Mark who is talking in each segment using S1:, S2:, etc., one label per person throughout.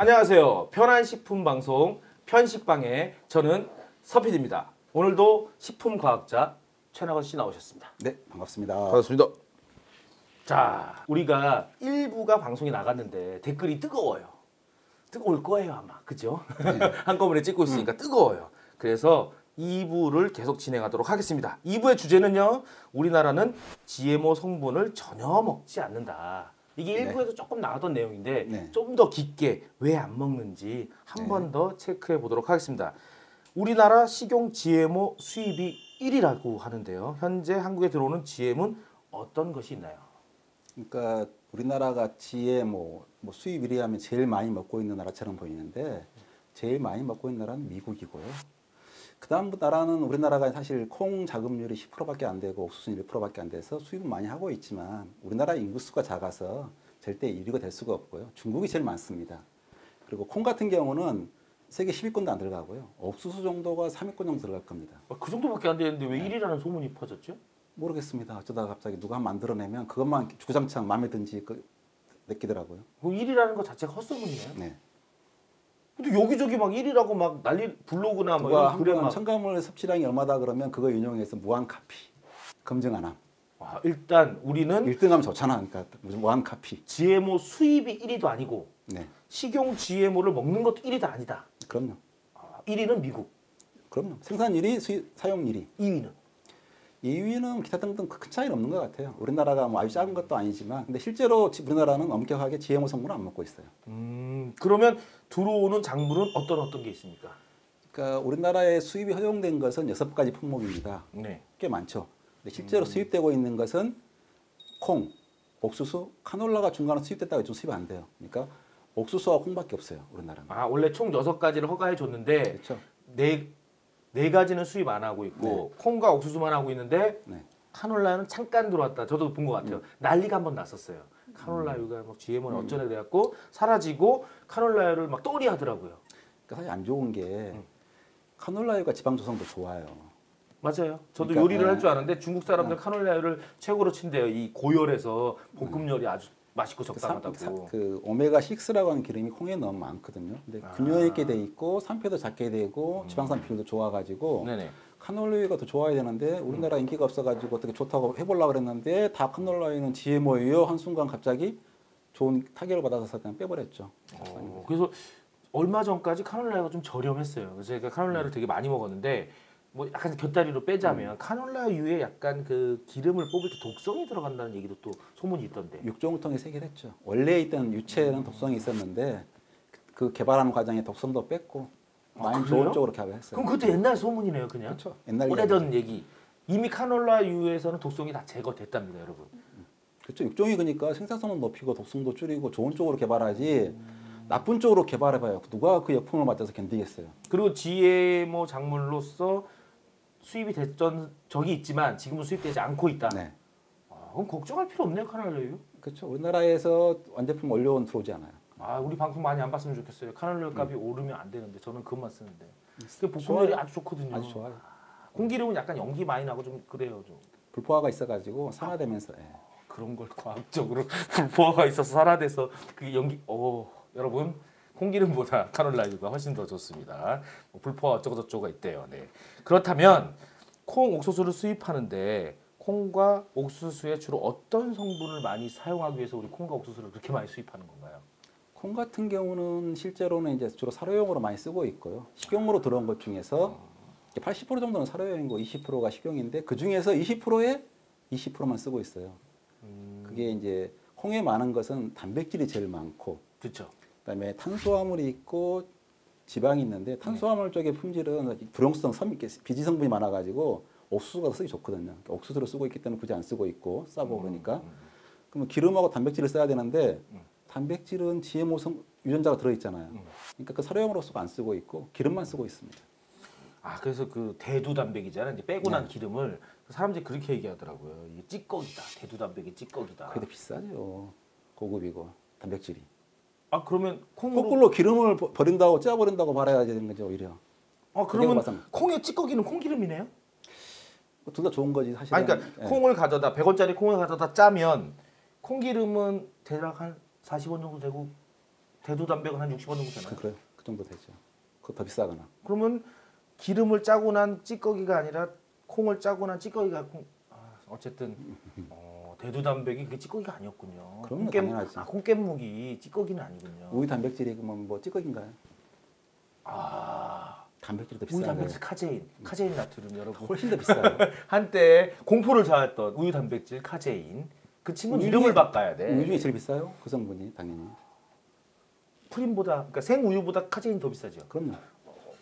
S1: 안녕하세요. 편한 식품 방송 편식방의 저는 서피디입니다. 오늘도 식품 과학자 최나건 씨 나오셨습니다.
S2: 네, 반갑습니다.
S1: 반갑습니다. 자, 우리가 1부가 방송이 나갔는데 댓글이 뜨거워요. 뜨거울 거예요, 아마. 그죠? 한꺼번에 찍고 있으니까 뜨거워요. 그래서 2부를 계속 진행하도록 하겠습니다. 2부의 주제는요. 우리나라는 GMO 성분을 전혀 먹지 않는다. 이게
S2: 네.
S1: 1부에서 조금 나왔던 내용인데
S2: 네.
S1: 좀더 깊게 왜 안 먹는지 한
S2: 네.
S1: 번더 체크해 보도록 하겠습니다. 우리나라 식용 GMO 수입이 1위라고 하는데요. 현재 한국에 들어오는 GM은 어떤 것이 있나요?
S2: 그러니까 우리나라가 GMO 뭐 수입 1위 하면 제일 많이 먹고 있는 나라처럼 보이는데 제일 많이 먹고 있는 나라는 미국이고요. 그 다음 나라는 우리나라가 사실 콩 자급률이 10%밖에 안 되고 옥수수는 1%밖에 안 돼서 수입은 많이 하고 있지만 우리나라 인구수가 작아서 절대 1위가 될 수가 없고요. 중국이 제일 많습니다. 그리고 콩 같은 경우는 세계 10위권도 안 들어가고요. 옥수수 정도가 3위권 정도 들어갈 겁니다.
S1: 그 정도밖에 안 되는데 왜 1위라는 소문이 퍼졌죠?
S2: 모르겠습니다. 어쩌다가 갑자기 누가 한 만들어내면 그것만 주구장창 마음에 든지 그 느끼더라고요.
S1: 그 1위라는 것 자체가 헛소문이에요.
S2: 네.
S1: 근데 여기저기 막 1위라고 막 난리 블로그나 뭐
S2: 한번
S1: 막
S2: 첨가물 섭취량이 얼마다 그러면 그거 인용해서 무한 카피 검증 안 함.
S1: 와, 일단 우리는
S2: 1등하면 좋잖아. 그러니까 무한 카피.
S1: GMO 수입이 1위도 아니고
S2: 네.
S1: 식용 GMO를 먹는 것도 1위도 아니다.
S2: 그럼요.
S1: 아, 1위는 미국,
S2: 그럼요. 생산 1위, 수입, 사용 1위.
S1: 2위는
S2: 2위는 기타 등등 큰 차이는 없는 것 같아요. 우리나라가 뭐 아주 작은 것도 아니지만 근데 실제로 지- 우리나라는 엄격하게 GMO 성분을 안 먹고 있어요.
S1: 음, 그러면 들어오는 작물은 어떤 어떤 게 있습니까?
S2: 그러니까 우리나라에 수입이 허용된 것은 여섯 가지 품목입니다.
S1: 네.
S2: 꽤 많죠. 근데 실제로 수입되고 있는 것은 콩, 옥수수, 카놀라가 중간에 수입됐다가 요즘 수입 안 돼요. 그러니까 옥수수와 콩밖에 없어요. 우리나라는.
S1: 아, 원래 총 6가지를 허가해 줬는데
S2: 그렇죠.
S1: 네, 네 가지는 수입 안 하고 있고 콩과 옥수수만 하고 있는데
S2: 네.
S1: 카놀라는 잠깐 들어왔다. 저도 본 것 같아요. 난리가 한번 났었어요. 카놀라유가 막 GMO는 어쩌네 그래갖고 사라지고 카놀라유를 막 떠리 하더라고요.
S2: 그러니까 사실 안 좋은 게 카놀라유가 지방 조성도 좋아요.
S1: 맞아요. 저도
S2: 그러니까,
S1: 요리를
S2: 네.
S1: 할줄 아는데 중국 사람들 카놀라유를 최고로 친대요. 이 고열에서 볶음열이 아주 맛있고
S2: 그, 삼-
S1: 적당하다고.
S2: 그 오메가 6라고 하는 기름이 콩에 너무 많거든요. 근데
S1: 아.
S2: 균형 있게 돼 있고 산패도 작게 되고 지방산 비율도 좋아가지고
S1: 네네.
S2: 카놀라유가 더 좋아야 되는데 우리나라 인기가 없어가지고 어떻게 좋다고 해보려고 그랬는데 다 카놀라유는 GMO예요. 한 순간 갑자기 좋은 타격을 받아서 그냥 빼버렸죠.
S1: 어, 그래서 얼마 전까지 카놀라유가 좀 저렴했어요. 그래서 제가 카놀라유를 되게 많이 먹었는데 뭐 약간 곁다리로 빼자면 카놀라유에 약간 그 기름을 뽑을 때 독성이 들어간다는 얘기도 또 소문이 있던데.
S2: 육종을 통해 세계했죠. 원래 있던 유체는 독성이 있었는데 그 개발하는 과정에 독성도 뺐고
S1: 아,
S2: 많이
S1: 그래요?
S2: 좋은 쪽으로 개발했어요.
S1: 그럼 그것도 옛날 소문이네요, 그냥.
S2: 그렇죠. 옛날
S1: 오래전 얘기. 이미 카놀라유에서는 독성이 다 제거됐답니다, 여러분.
S2: 그렇죠. 육종이 그러니까 생산성은 높이고 독성도 줄이고 좋은 쪽으로 개발하지 나쁜 쪽으로 개발해봐요. 누가 그 역풍을 맞아서 견디겠어요.
S1: 그리고 GMO 작물로서 수입이 됐던 적이 있지만 지금은 수입되지 않고 있다.
S2: 네,
S1: 아, 그럼 걱정할 필요 없네요, 카놀라유.
S2: 그렇죠. 우리나라에서 완제품 원료는 들어오지 않아요.
S1: 아, 우리 방송 많이 안 봤으면 좋겠어요. 카놀라유 값이 오르면 안 되는데 저는 그것만 쓰는데. 그 볶음열이
S2: 좋아요.
S1: 아주 좋거든요.
S2: 아주 좋아요.
S1: 공기름은 약간 연기 많이 나고 좀 그래요, 좀.
S2: 불포화가 있어가지고 산화되면서 예.
S1: 그런 걸 과학적으로 불포화가 있어서 살아돼서 그 연기 어 여러분 콩기름보다 카놀라유가 훨씬 더 좋습니다. 뭐 불포화 어쩌고 저쩌고가 있대요. 네. 그렇다면 콩 옥수수를 수입하는데 콩과 옥수수에 주로 어떤 성분을 많이 사용하기 위해서 우리 콩과 옥수수를 그렇게 많이 수입하는 건가요?
S2: 콩 같은 경우는 실제로는 이제 주로 사료용으로 많이 쓰고 있고요. 식용으로 들어온 것 중에서 80% 정도는 사료용이고 20%가 식용인데 그 중에서 20%에 20%만 쓰고 있어요. 그게 이제 콩에 많은 것은 단백질이 제일 많고
S1: 그렇죠.
S2: 그다음에 탄수화물이 있고 지방이 있는데 탄수화물 쪽의 품질은 불용성 섬 비지 성분이 많아가지고 옥수수가 더 쓰기 좋거든요. 그러니까 옥수수를 쓰고 있기 때문에 굳이 안 쓰고 있고 싸고 그러니까 그러면 기름하고 단백질을 써야 되는데 단백질은 GMO 성 유전자가 들어 있잖아요. 그러니까 그 사료용으로서 안 쓰고 있고 기름만 쓰고 있습니다.
S1: 아 그래서 그 대두 단백이잖아요. 이제 빼고 난 기름을 사람들이 그렇게 얘기하더라고요. 이게 찌꺼기다. 대두 단백이 찌꺼기다.
S2: 그게 비싸죠. 고급이고 단백질이.
S1: 아 그러면 콩으로
S2: 거꾸로 기름을 버- 버린다고 짜 버린다고 말해야 되는 거죠 오히려.
S1: 아 그러면. 콩의 찌꺼기는 콩기름이네요?
S2: 둘 다 좋은 거지 사실은.
S1: 아니 그러니까
S2: 예.
S1: 콩을 가져다 100원짜리 콩을 가져다 짜면 콩기름은 대략 한 40원 정도 되고 대두 단백은 한 60원 정도 되나요?
S2: 그, 그래 그 정도 되죠. 그거 더 비싸거나.
S1: 그러면 기름을 짜고 난 찌꺼기가 아니라 콩을 짜고 난 찌꺼기가 콩, 아, 어쨌든 어, 대두 단백이 그게 찌꺼기가 아니었군요. 콩깻,
S2: 당연하지.
S1: 아, 콩깻묵이 찌꺼기는 아니군요.
S2: 우유 단백질이 그러면 뭐 찌꺼기인가요?
S1: 아,
S2: 단백질도
S1: 우유
S2: 비싸요.
S1: 단백질 카제인, 카제인 나트륨 여러분.
S2: 훨씬 더 비싸요.
S1: 한때 공포를 자았던 우유 단백질 카제인. 그 친구는
S2: 우유에-
S1: 이름을 바꿔야 돼.
S2: 우유 중에 제일 비싸요. 그 성분이 당연히.
S1: 프림보다 그러니까 생우유보다 카제인 더 비싸죠.
S2: 그럼요.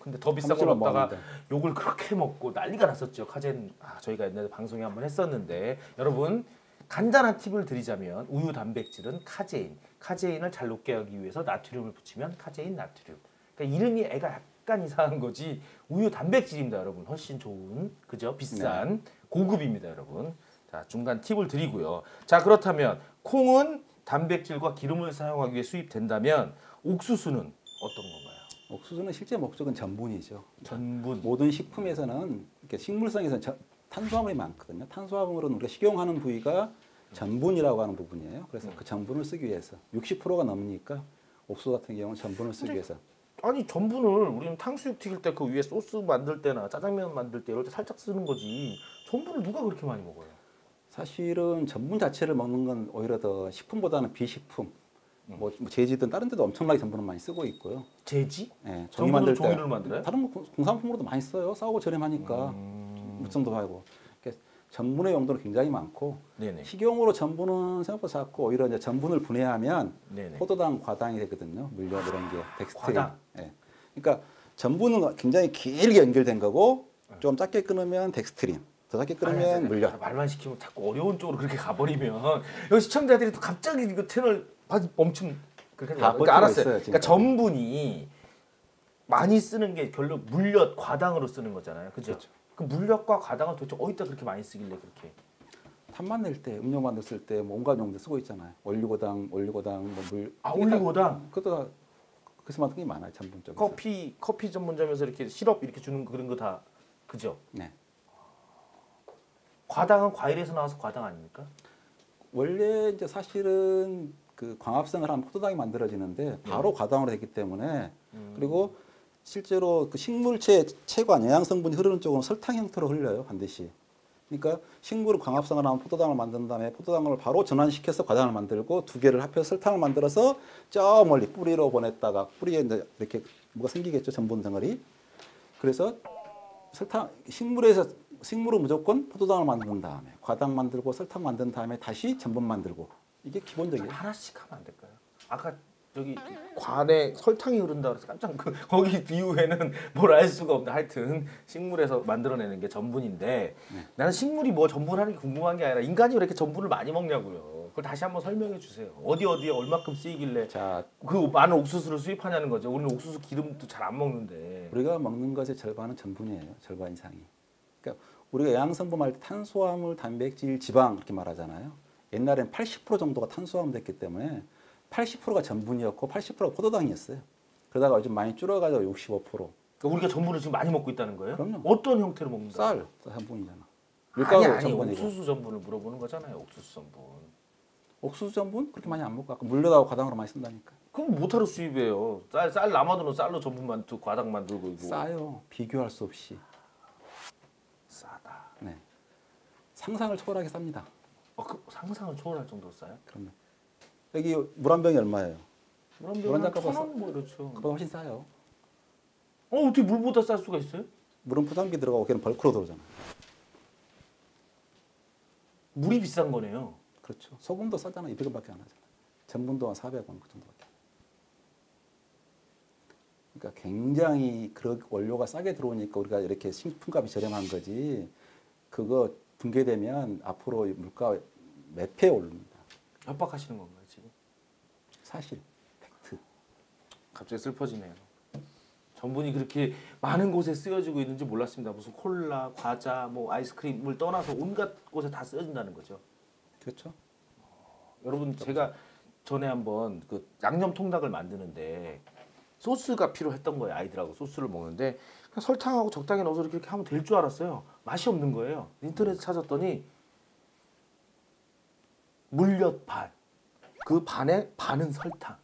S1: 근데 더 비싼 걸 먹다가
S2: 먹는데.
S1: 욕을 그렇게 먹고 난리가 났었죠. 카제인 아, 저희가 옛날에 방송에 한번 했었는데 여러분 간단한 팁을 드리자면 우유 단백질은 카제인, 카제인을 잘 녹게 하기 위해서 나트륨을 붙이면 카제인 나트륨. 그러니까 이름이 애가 약간 이상한 거지 우유 단백질입니다, 여러분. 훨씬 좋은 그죠? 비싼 고급입니다, 여러분. 자 중간 팁을 드리고요. 자 그렇다면 콩은 단백질과 기름을 사용하기 위해 수입된다면 옥수수는 어떤 건가요?
S2: 옥수수는 실제 목적은 전분이죠.
S1: 전분.
S2: 모든 식품에서는 이렇게 식물성에서는 저- 탄수화물이 많거든요. 탄수화물은 우리가 식용하는 부위가 전분이라고 하는 부분이에요. 그래서 그 전분을 쓰기 위해서 60%가 넘으니까 옥수수 같은 경우는 전분을 쓰기 위해서
S1: 아니 전분을 우리는 탕수육 튀길 때 그 위에 소스 만들 때나 짜장면 만들 때 이럴 때 살짝 쓰는 거지 전분을 누가 그렇게 많이 먹어요?
S2: 사실은 전분 자체를 먹는 건 오히려 더 식품보다는 비식품, 뭐, 뭐 제지든 다른 데도 엄청나게 전분을 많이 쓰고 있고요.
S1: 재지?
S2: 예, 종이
S1: 전분으로
S2: 만들 때
S1: 종이를 만들어요?
S2: 다른 뭐 공- 공산품으로도 많이 써요. 싸고 저렴하니까
S1: 음,
S2: 묻성도 하고. 전분의 용도는 굉장히 많고
S1: 네네.
S2: 식용으로 전분은 생각보다 작고 오히려 이제 전분을 분해하면
S1: 네네.
S2: 포도당 과당이 되거든요. 물엿 이런 게 덱스트린.
S1: 과당?
S2: 예. 그러니까 전분은 굉장히 길게 연결된 거고 좀 작게 끊으면 덱스트린, 더 작게 끊으면
S1: 네.
S2: 물엿.
S1: 말만 시키면 자꾸 어려운 쪽으로 그렇게 가버리면 여기 시청자들이 또 갑자기 이거 채널 봐- 멈춤 그렇게
S2: 다
S1: 마. 그러니까 알았어요.
S2: 있어요,
S1: 그러니까. 전분이 많이 쓰는 게 결국 물엿 과당으로 쓰는 거잖아요. 그죠?
S2: 그렇죠.
S1: 그 물엿과 과당은 도대체 어디다 그렇게 많이 쓰길래 그렇게?
S2: 탄만 낼 때, 음료 만들었을 때 뭐 온갖 용도 쓰고 있잖아요. 올리고당, 올리고당, 뭐 물.
S1: 아 올리고당
S2: 그것도 다 그래서 만든 게 많아요. 쪽에서.
S1: 커피 커피 전문점에서 이렇게 시럽 이렇게 주는 거 그런 거 다 그죠?
S2: 네.
S1: 과당은 과일에서 나와서 과당 아닙니까?
S2: 원래 이제 사실은 그 광합성을 하면 포도당이 만들어지는데 바로 과당으로 되기 때문에
S1: 음.
S2: 그리고 실제로 그 식물체 체관 영양 성분이 흐르는 쪽은 설탕 형태로 흘려요 반드시. 그러니까 식물을 광합성을 하면 포도당을 만든 다음에 포도당을 바로 전환시켜서 과당을 만들고 두 개를 합해서 설탕을 만들어서 저 멀리 뿌리로 보냈다가 뿌리에 이렇게 뭐가 생기겠죠 전분 덩어리. 그래서 설탕 식물에서 식물은 무조건 포도당을 만든 다음에 과당 만들고 설탕 만든 다음에 다시 전분 만들고 이게 기본적이에요.
S1: 하나씩 하면 안 될까요? 아까 저기 관에 설탕이 흐른다 그래서 깜짝 그 거기 이후에는 뭘 알 수가 없는데 하여튼 식물에서 만들어내는 게 전분인데 나는 식물이 뭐 전분하는 게 궁금한 게 아니라 인간이 왜 이렇게 전분을 많이 먹냐고요. 그걸 다시 한번 설명해 주세요. 어디 어디에 얼마큼 쓰이길래
S2: 자,
S1: 그 많은 옥수수를 수입하냐는 거죠. 우리는 옥수수 기름도 잘 안 먹는데.
S2: 우리가 먹는 것의 절반은 전분이에요. 절반 이상이. 그러니까 우리가 영양성분 말때 탄수화물, 단백질, 지방 이렇게 말하잖아요. 옛날엔 80% 정도가 탄수화물 됐기 때문에 80%가 전분이었고 80%가 포도당이었어요. 그러다가 요즘 많이 줄어가지고 65%.
S1: 그러니까 우리가 전분을 지금 많이 먹고 있다는 거예요?
S2: 그럼요.
S1: 어떤 형태로 먹는다?
S2: 쌀 전분이잖아. 밀가루
S1: 아니
S2: 전분이고.
S1: 옥수수 전분을 물어보는 거잖아요. 옥수수 전분.
S2: 옥수수 전분 그렇게 많이 안 먹고 아까 물엿하고 과당으로 많이 쓴다니까.
S1: 그럼 뭐하러 수입해요? 쌀, 쌀 남아도는 쌀로 전분 만들고 과당 만들고 이거
S2: 싸요. 비교할 수 없이.
S1: 싸다.
S2: 네. 상상을 초월하게 쌉니다.
S1: 어, 그 상상을 초월할 정도로 싸요?
S2: 그러면 여기 물 한 병이 얼마예요?
S1: 물한
S2: 한잔
S1: 천원 뭐 이렇죠.
S2: 그보다 훨씬 싸요.
S1: 어 어떻게 물보다 쌀 수가 있어요?
S2: 물은 포장기 들어가고 걔는 벌크로 들어오잖아.
S1: 물이 비싼 거네요.
S2: 그렇죠. 소금도 싸잖아. 200원밖에 안 하잖아. 전분도 한 400원 그 정도밖에. 그러니까 굉장히 그 원료가 싸게 들어오니까 우리가 이렇게 식품값이 저렴한 거지. 그거 붕괴되면 앞으로 이 물가 몇 배 오릅니다.
S1: 협박하시는 건가요?
S2: 사실 팩트.
S1: 갑자기 슬퍼지네요. 전분이 그렇게 많은 곳에 쓰여지고 있는지 몰랐습니다. 무슨 콜라, 과자, 뭐 아이스크림을 떠나서 온갖 곳에 다 쓰여진다는 거죠.
S2: 그렇죠?
S1: 여러분 제가 전에 한번 그 양념 통닭을 만드는데 소스가 필요했던 거예요 아이들하고 소스를 먹는데 설탕하고 적당히 넣어서 이렇게 하면 될 줄 알았어요 맛이 없는 거예요 인터넷에 찾았더니 물엿 반 그 반에 반은 설탕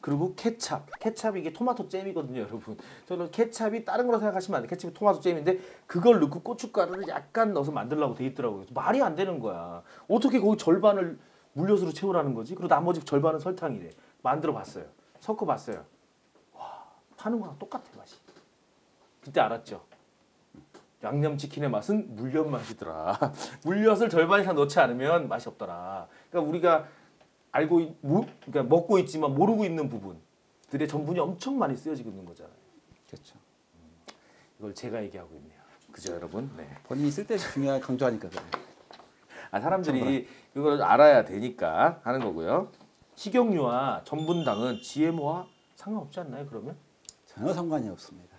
S1: 그리고 케찹. 케찹이 이게 토마토 잼이거든요, 여러분. 저는 케찹이 다른 거로 생각하시면 안 돼. 케찹이 토마토 잼인데 그걸 넣고 고춧가루를 약간 넣어서 만들라고 돼 있더라고요. 말이 안 되는 거야. 어떻게 거기 절반을 물엿으로 채우라는 거지? 그리고 나머지 절반은 설탕이래. 만들어 봤어요. 섞어 봤어요. 와, 파는 거랑 똑같아 맛이. 그때 알았죠. 양념치킨의 맛은 물엿 맛이더라. 물엿을 절반 이상 넣지 않으면 맛이 없더라. 그러니까 우리가 알고 있, 모, 그러니까 먹고 있지만 모르고 있는 부분들의 전분이 엄청 많이 쓰여지고 있는 거잖아요.
S2: 그렇죠.
S1: 이걸 제가 얘기하고 있네요. 그죠, 여러분? 네.
S2: 본인이 쓸 때 중요하게 강조하니까 그래.
S1: 아 사람들이 이걸 알아야 되니까 하는 거고요. 식용유와 전분당은 GMO와 상관없지 않나요? 그러면?
S2: 전혀 상관이 없습니다.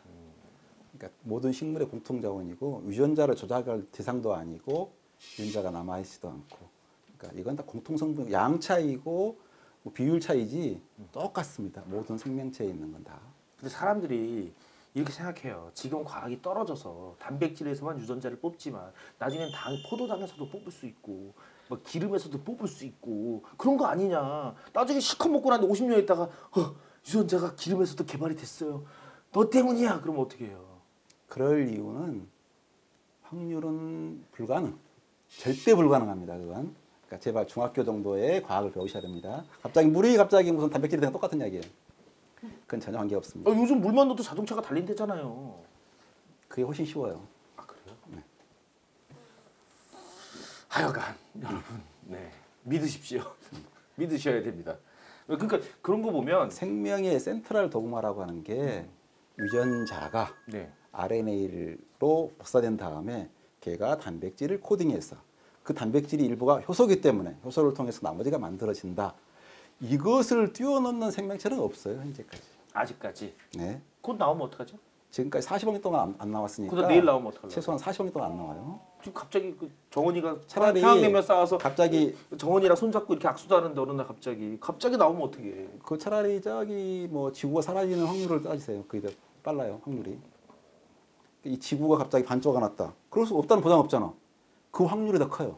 S2: 그러니까 모든 식물의 공통 자원이고 유전자를 조작할 대상도 아니고 유전자가 남아 있지도 않고. 그러니까 이건 다 공통 성분 양 차이고 뭐 비율 차이지 똑같습니다. 모든 생명체에 있는 건 다.
S1: 근데 사람들이 이렇게 생각해요. 지금 과학이 떨어져서 단백질에서만 유전자를 뽑지만 나중엔 당 포도당에서도 뽑을 수 있고 뭐 기름에서도 뽑을 수 있고 그런 거 아니냐. 나중에 실컷 먹고 난 50년 있다가 어, 유전자가 기름에서도 개발이 됐어요. 너 때문이야. 그러면 어떻게 해요?
S2: 그럴 이유는 확률은 불가능. 절대 불가능합니다. 그건. 그러니까 제발 중학교 정도의 과학을 배우셔야 됩니다. 갑자기 물이 갑자기 무슨 단백질이 되는 똑같은 이야기예요. 그건 전혀 관계 없습니다.
S1: 어, 요즘 물만 넣어도 자동차가 달린대잖아요.
S2: 그게 훨씬 쉬워요.
S1: 아 그래요? 하여간 여러분 네 믿으십시오. 믿으셔야 됩니다. 그러니까 그런 거 보면
S2: 생명의 센트럴 도그마라고 하는 게 유전자가
S1: 네
S2: RNA로 복사된 다음에 걔가 단백질을 코딩해서 그 단백질이 일부가 효소기 때문에 효소를 통해서 나머지가 만들어진다. 이것을 뛰어넘는 생명체는 없어요 현재까지.
S1: 아직까지
S2: 네.
S1: 곧 나오면 어떡하죠?
S2: 지금까지 40억 년 동안 안, 안 나왔으니까.
S1: 그래서 내일 나오면 어떡하려고?
S2: 최소한 40억 년 동안 안 나와요.
S1: 지금 갑자기 그 정원이가
S2: 차라리
S1: 평양냉면 싸와서
S2: 갑자기
S1: 정원이랑 손잡고 이렇게 악수도 하는데 어느 날 갑자기 갑자기 나오면 어떡해?
S2: 그 차라리 저기 뭐 지구가 사라지는 확률을 따지세요. 그게 더 빨라요 확률이. 이 지구가 갑자기 반쪽가 났다. 그럴 수 없다는 보장 없잖아. 그 확률이 더 커요.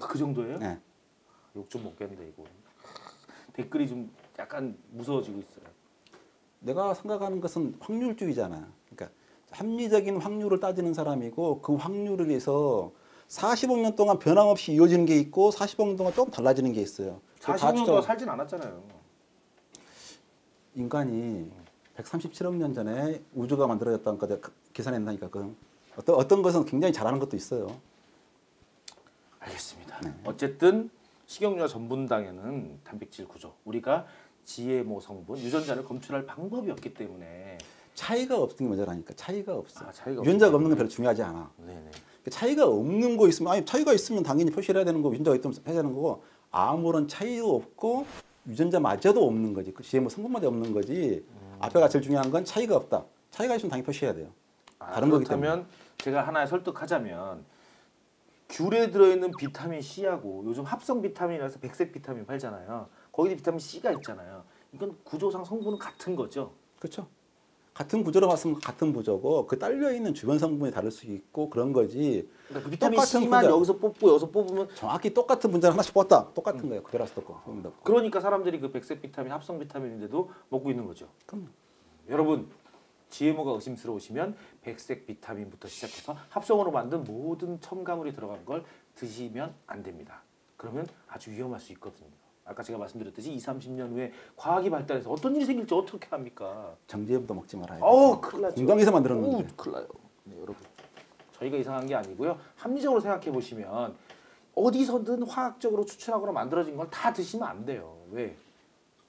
S1: 그 정도예요?
S2: 네.
S1: 욕 좀 먹겠는데 이거 댓글이 좀 약간 무서워지고 있어요.
S2: 내가 생각하는 것은 확률주의잖아요. 그러니까 합리적인 확률을 따지는 사람이고 그 확률을 위해서 40억 년 동안 변함없이 이어지는 게 있고 40억 년 동안 조금 달라지는 게 있어요. 그
S1: 40년
S2: 가치적-
S1: 동안 살진 않았잖아요.
S2: 인간이 137억 년 전에 우주가 만들어졌다는 거 내가 계산했나니까 그 어떤 어떤 것은 굉장히 잘하는 것도 있어요.
S1: 알겠습니다.
S2: 네.
S1: 어쨌든 식용유와 전분당에는 단백질 구조 우리가 GMO 성분 유전자를 검출할 방법이 없기 때문에
S2: 차이가 없는 게 먼저라니까 차이가 없어.
S1: 아, 차이가
S2: 유전자가 없는 건
S1: 때문에.
S2: 별로 중요하지 않아.
S1: 네네.
S2: 그 차이가 없는 거 있으면 아니 차이가 있으면 당연히 표시를 해야 되는 거고 유전자가 있으면 해야 되는 거고 아무런 차이도 없고 유전자마저도 없는 거지 그 GMO 성분마저 없는 거지
S1: 음.
S2: 앞에가 제일 중요한 건 차이가 없다 차이가 있으면 당연히 표시해야 돼요
S1: 아,
S2: 다른 거기
S1: 그렇다면 제가 하나 설득하자면 귤에 들어있는 비타민 C하고 요즘 합성 비타민이라서 백색 비타민 팔잖아요. 거기에 비타민 C가 있잖아요. 이건 구조상 성분은 같은 거죠.
S2: 그렇죠 같은 구조로 봤으면 같은 구조고 그 딸려 있는 주변 성분이 다를 수 있고 그런 거지
S1: 그러니까 그 비타민 C만
S2: 분자.
S1: 여기서 뽑고 여기서 뽑으면
S2: 정확히 똑같은 분자를 하나씩 뽑았다
S1: 음.
S2: 똑같은 거예요 수도 없고 소용도 없고
S1: 그러니까 사람들이 그 백색 비타민, 합성 비타민인데도 먹고 있는 거죠.
S2: 그럼요.
S1: 여러분 GMO가 의심스러우시면 백색 비타민부터 시작해서 합성으로 만든 모든 첨가물이 들어간 걸 드시면 안 됩니다. 그러면 아주 위험할 수 있거든요. 아까 제가 말씀드렸듯이 2, 30년 후에 과학이 발달해서 어떤 일이 생길지 어떻게 합니까?
S2: 정제염도 먹지 말아야
S1: 어우 큰일 나죠.
S2: 공장에서 만들었는데
S1: 큰일 나요. 네, 여러분. 저희가 이상한 게 아니고요. 합리적으로 생각해 보시면 어디서든 화학적으로 추출하거나 만들어진 걸 다 드시면 안 돼요. 왜?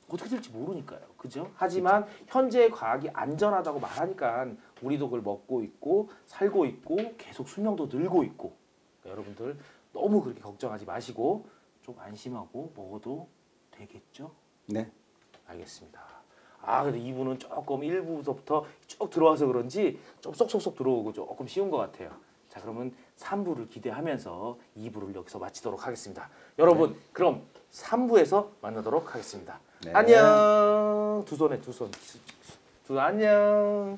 S1: 어떻게 될지 모르니까요. 그죠? 하지만 현재의 과학이 안전하다고 말하니까 우리도 그걸 먹고 있고 살고 있고 계속 수명도 늘고 있고 그러니까 여러분들 너무 그렇게 걱정하지 마시고 좀 안심하고 먹어도 되겠죠?
S2: 네
S1: 알겠습니다. 아, 근데 이분은 조금 1부부터 쭉 들어와서 그런지 좀 쏙쏙쏙 들어오고 조금 쉬운 것 같아요. 자, 그러면 3부를 기대하면서 2부를 여기서 마치도록 하겠습니다. 여러분, 그럼 3부에서 만나도록 하겠습니다.
S2: 네.
S1: 안녕. 두 손에 두 손. 두 안녕.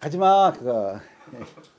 S2: 하지마 그거